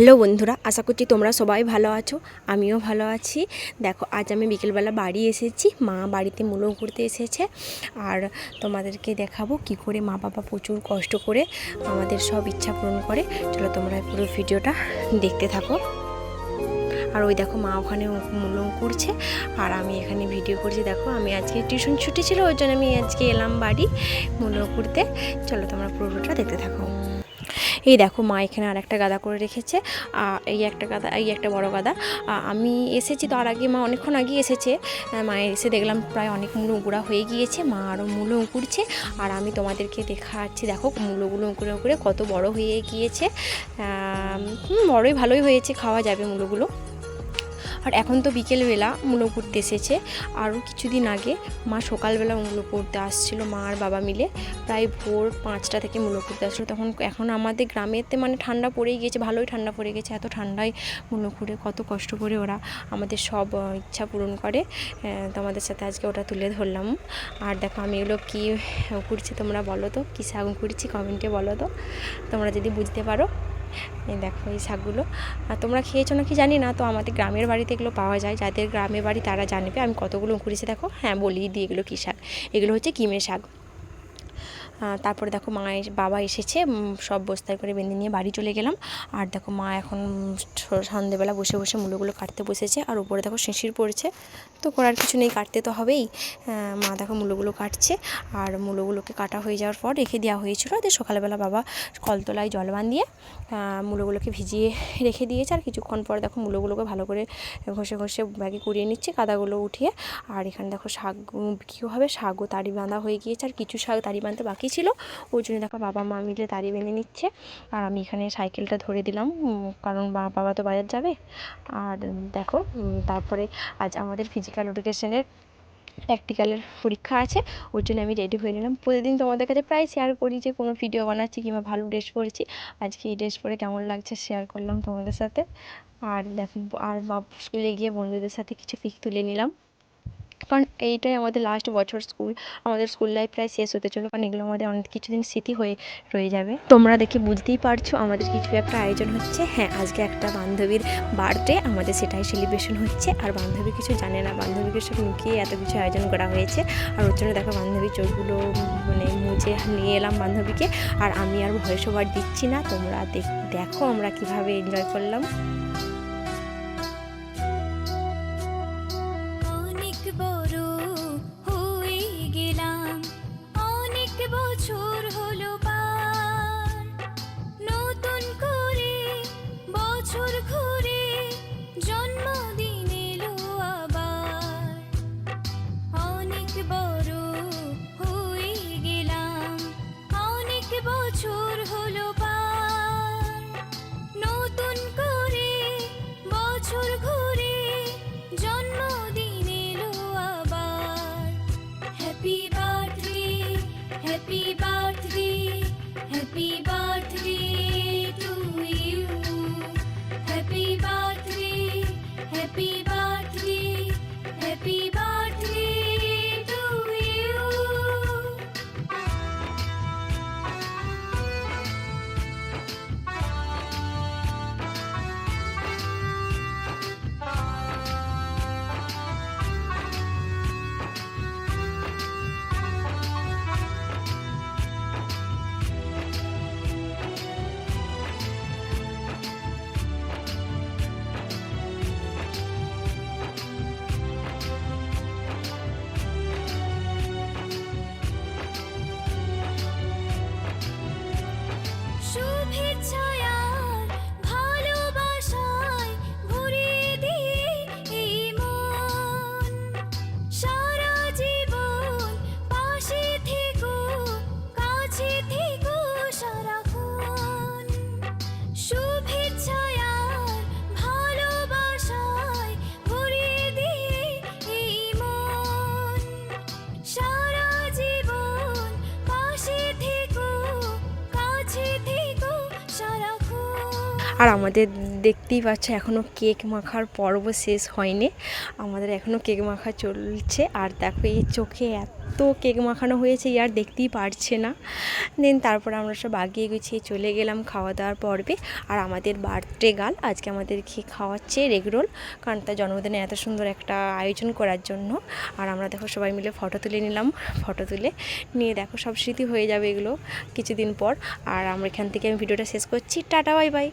Hello বন্ধুরা, আশা করছি তোমরা সবাই ভালো আছো, আমিও ভালো আছি। দেখো, আজ আমি বিকেলবেলা বাড়ি এসেছি, মা বাড়িতে মূলো ঘুরতে এসেছে, আর তোমাদেরকে দেখাবো কি করে মা বাবা প্রচুর কষ্ট করে আমাদের সব ইচ্ছা পূরণ করে। চলো তোমরা পুরো ভিডিওটা দেখতে থাকো। আর ওই দেখো, মা ওখানে মূল্য করছে, আর আমি এখানে ভিডিও করছি। দেখো, আমি আজকে টিউশন ছুটি ছিল, ওই জন্য আমি আজকে এলাম বাড়ি মূল্য করতে। চলো তোমরা পুরোটা দেখতে থাকো। এই দেখো মা এখানে আর একটা গাদা করে রেখেছে এই একটা গাদা, এই একটা বড় গাদা। আমি এসেছি তার আগে, মা অনেকক্ষণ আগে এসেছে। মায়ের এসে দেখলাম প্রায় অনেক মূলো গুঁড়া হয়ে গিয়েছে, মা আরও মূলো উঁকুড়ছে। আর আমি তোমাদেরকে দেখাচ্ছি, দেখো মূলোগুলো উঁকুড়ে উঁকুড়ে কত বড় হয়ে গিয়েছে। বড়ই ভালোই হয়েছে, খাওয়া যাবে মূলোগুলো। আর এখন তো বিকেলবেলা মূলো করতে এসেছে। আরও কিছুদিন আগে মা সকালবেলা মূলো করতে আসছিল, মা আর বাবা মিলে। প্রায় ভোর পাঁচটা থেকে মূলো করতে আসছিল। তখন এখন আমাদের গ্রামেতে মানে ঠান্ডা পড়েই গিয়েছে, ভালোই ঠান্ডা পড়ে গেছে। এত ঠান্ডায় মূলো করে কত কষ্ট করে ওরা আমাদের সব ইচ্ছা পূরণ করে। তোমাদের সাথে আজকে ওটা তুলে ধরলাম। আর দেখো আমি এগুলো কী করছি তোমরা বলো তো? কী শাক করছি কমেন্টে বলো তো? তোমরা যদি বুঝতে পারো। এই দেখো এই শাকগুলো। আর তোমরা খেয়েছো না কি জানি না, তো আমাদের গ্রামের বাড়িতে এগুলো পাওয়া যায়। যাদের গ্রামের বাড়ি তারা জানবে। আমি কতগুলো উঁকুড়েছি দেখো। হ্যাঁ বলি দিয়ে এগুলো কী শাক। এগুলো হচ্ছে কিমের শাক। তারপরে দেখো মা বাবা এসেছে সব বস্তায় করে বেঁধে নিয়ে বাড়ি চলে গেলাম। আর দেখো মা এখন সন্ধেবেলা বসে বসে মূলোগুলো কাটতে বসেছে আর উপরে দেখো শিশির পড়েছে। তো করার কিছু নেই কাটতে তো হবেই। মা দেখো মূলোগুলো কাটছে আর মূলোগুলোকে কাটা হয়ে যাওয়ার পর রেখে দেওয়া হয়েছিল। দিয়ে সকালবেলা বাবা কলতলায় জলবান দিয়ে আহ, মূলোগুলোকে ভিজিয়ে রেখে দিয়েছে। আর কিছুক্ষণ পর দেখো মূলোগুলোকে ভালো করে ঘষে ঘষে ব্যাগে কুড়িয়ে নিচ্ছে কাদাগুলো উঠিয়ে। আর এখানে দেখো শাক কী হবে শাকও তাড়ি বাঁধা হয়ে গিয়েছে আর কিছু শাক তাড়ি বাঁধতে বাকি ছিল ওই জন্য দেখো বাবা মা মিলে তাড়ি বেঁধে নিচ্ছে। আর আমি এখানে সাইকেলটা ধরে দিলাম কারণ বাবা তো বাজার যাবে। আর দেখো তারপরে আজ আমাদের ফিজিক্যাল এডুকেশনের প্র্যাকটিক্যালের পরীক্ষা আছে। ওই জন্য আমি রেডি হয়ে নিলাম। প্রতিদিন তোমাদের কাছে প্রায় শেয়ার করি যে, কোনো ভিডিও বানাচ্ছি কিংবা ভালো ড্রেস পরেছি। আজকে এই ড্রেস পরে কেমন লাগছে শেয়ার করলাম তোমাদের সাথে। আর দেখো, আর স্কুলে গিয়ে বন্ধুদের সাথে কিছু পিক তুলে নিলাম। কারণ এইটাই আমাদের লাস্ট বছর স্কুল আমাদের স্কুল লাইফ প্রায় শেষ হতে চলো কারণ এগুলো আমাদের অনেক কিছুদিন স্মৃতি হয়ে রয়ে যাবে। তোমরা দেখে বুঝতেই পারছ আমাদের কিছু একটা আয়োজন হচ্ছে। হ্যাঁ আজকে একটা বান্ধবীর বার্থডে আমাদের সেটাই সেলিব্রেশন হচ্ছে। আর বান্ধবী কিছু জানে না বান্ধবীকে সব লুকিয়ে এত কিছু আয়োজন করা হয়েছে। আর ওর জন্য দেখো বান্ধবীর চোখগুলো মানে মুছে নিয়ে এলাম বান্ধবীকে। আর আমি আর ভয়েস ওভার দিচ্ছি না, তোমরা দেখো আমরা কীভাবে এনজয় করলাম। বছর ঘুরে জন্মদিন এলো আবার। Happy birthday happy birthday happy আর আমাদের দেখতেই পাচ্ছ এখনও কেক মাখার পর্ব শেষ হয়নি। আমাদের এখনও কেক মাখা চলছে। আর দেখো, এই চোখে এত কেক মাখানো হয়েছে আর দেখতেই পারছে না। দেন তারপর আমরা সব আগিয়ে গুছিয়ে চলে গেলাম খাওয়া দাওয়ার পর্বে। আর আমাদের বার্থডে গাল আজকে আমাদেরকে খাওয়াচ্ছে রেগরোল কারণ তার জন্মদিনে এত সুন্দর একটা আয়োজন করার জন্য। আর আমরা দেখো, সবাই মিলে ফটো তুলে নিলাম। ফটো তুলে নিয়ে দেখো, সব স্মৃতি হয়ে যাবে এগুলো কিছুদিন পর। আর আমরা এখান থেকে আমি ভিডিওটা শেষ করছি। Tata bye bye